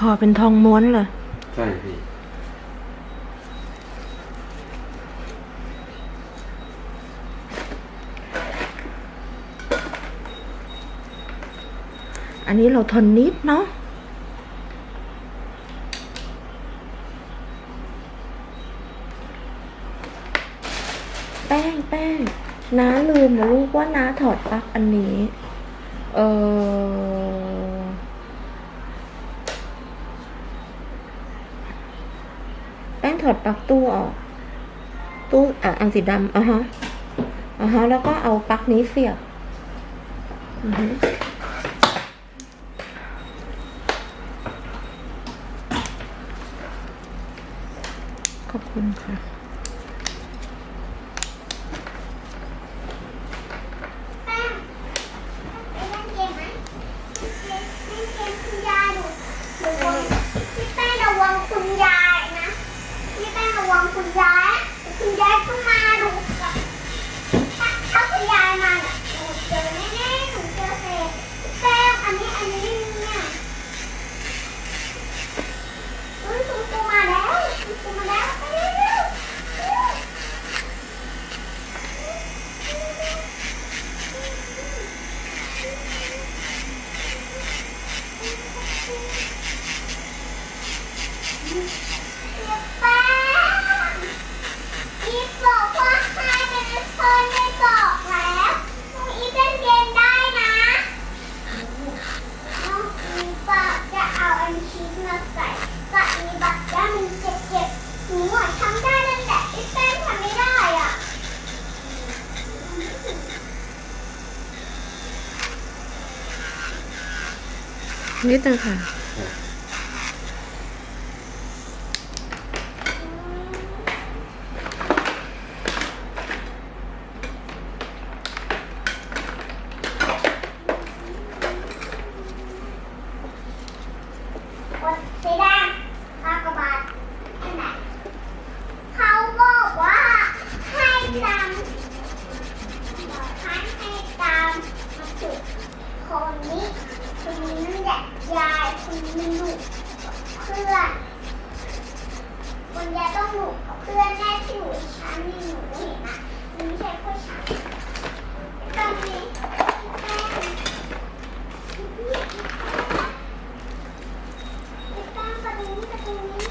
ห่อเป็นทองม้วนเลยใช่พี่อันนี้เราทนนิดเนาะแป้งแป้งน้าลืมนะลูกว่าน้าถอดปลั๊กอันนี้ เออ ป้งถอดปลั๊กตู้ออก ตู้อะอันสีดำอะฮะอะฮะแล้วก็เอาปลั๊กนี้เสียบอือฮึขอบคุณค่ะ แป้งไปเล่นเกมไหมเล่นเล่นเกมคุณยายหนูหนูวังพี่แป้งระวังคุณยายนะพี่แป้งระวังคุณยายคุณยายก็มาหนูถ้าถ้าคุณยายมาเนี่ยหนูเจอแน่ๆหนูเจอเศษพี่แป้งอันนี้อันนี้เนี่ยเฮ้ยคุณครูมาแล้วคุณครูมาแล้วไปเร็วๆเร็ว แป้งอีฟบอกว่าให้เป็นเพื่อนไม่บอกแล้วน้องอีฟเล่นเกมได้นะน้องอีฟอะจะเอาอันชีสมาใส่กับอีบัตรด้านมันเจ็บๆหนูอะทำได้นั่นแหละอีฟแป้งทำไม่ได้อะ นิดนึงค่ะ กดสีแดงกากบาทอันไหนเขาบอกว่าให้จำบอกให้ให้ตามมาจุดคนนี้คนนี้นั่นแหละยายคนนี้หนูเพื่อนคนยายต้องหนูกับ เพื่อนแน่ที่หนูฉันนี่หนูเห็นอะมันไม่ใช่ผู้ชายตอนนี้แป้ง ติดตามประเด็นประเด็นนี้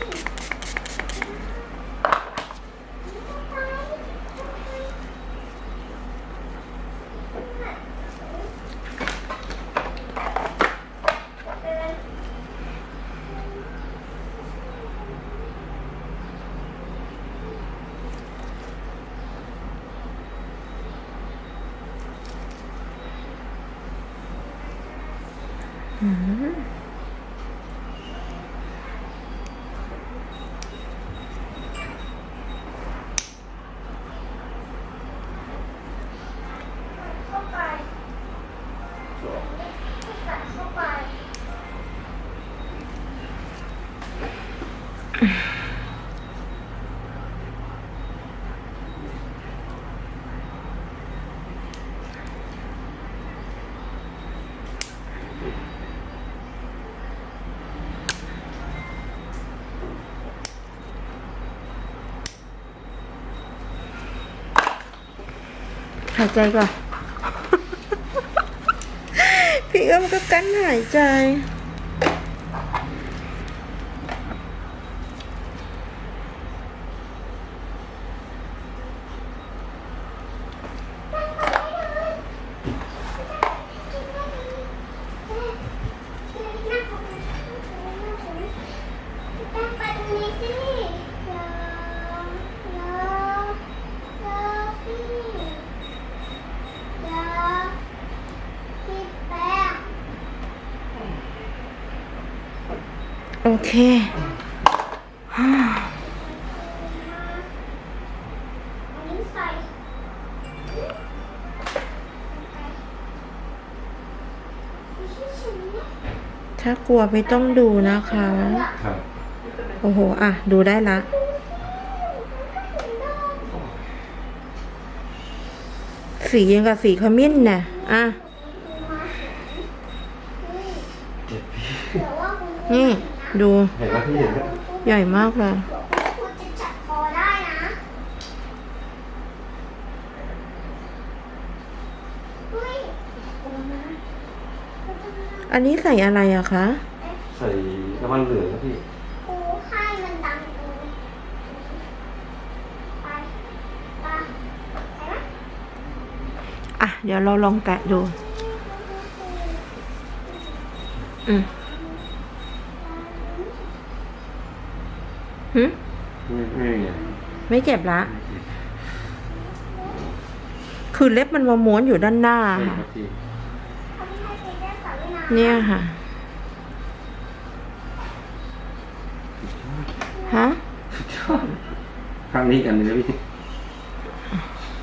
เหายใจก่อน พี่เอื้อมก็กั้นหายใจ นั่งไปตรงนี้สิรอรอรอสิรอพี่แป้ง โอเคอันนี้ใส่ไม่ใช่ฉันนะถ้ากลัวไม่ต้องดูนะคะ ครับ โอ้โห อะ ดูได้ละ สียังกับสีขมิ้นน่ะ อะเจ็บพี่เดี๋ยวว่าคุณนี่นะ ดูเห็นไหมพี่เห็นไหมใหญ่มากเลยคุณจะจับคอได้นะเฮ้ยอันนี้ใส่อะไรอะคะ ใส่น้ำมันเหลืองนะพี่ครูให้มันดังตรงนี้ไปไปไปนะอะ เดี๋ยวเราลองแกะดู อืม หึไม่ไม่มีอะไม่เจ็บละ คือเล็บมันมาม้วนอยู่ด้านหน้าใช่ค่ะ ครับพี่เขาไม่ให้ไปเล่นสระว่ายน้ำเนี่ยค่ะ ฮะ ข้างนี้กันเลยนะพี่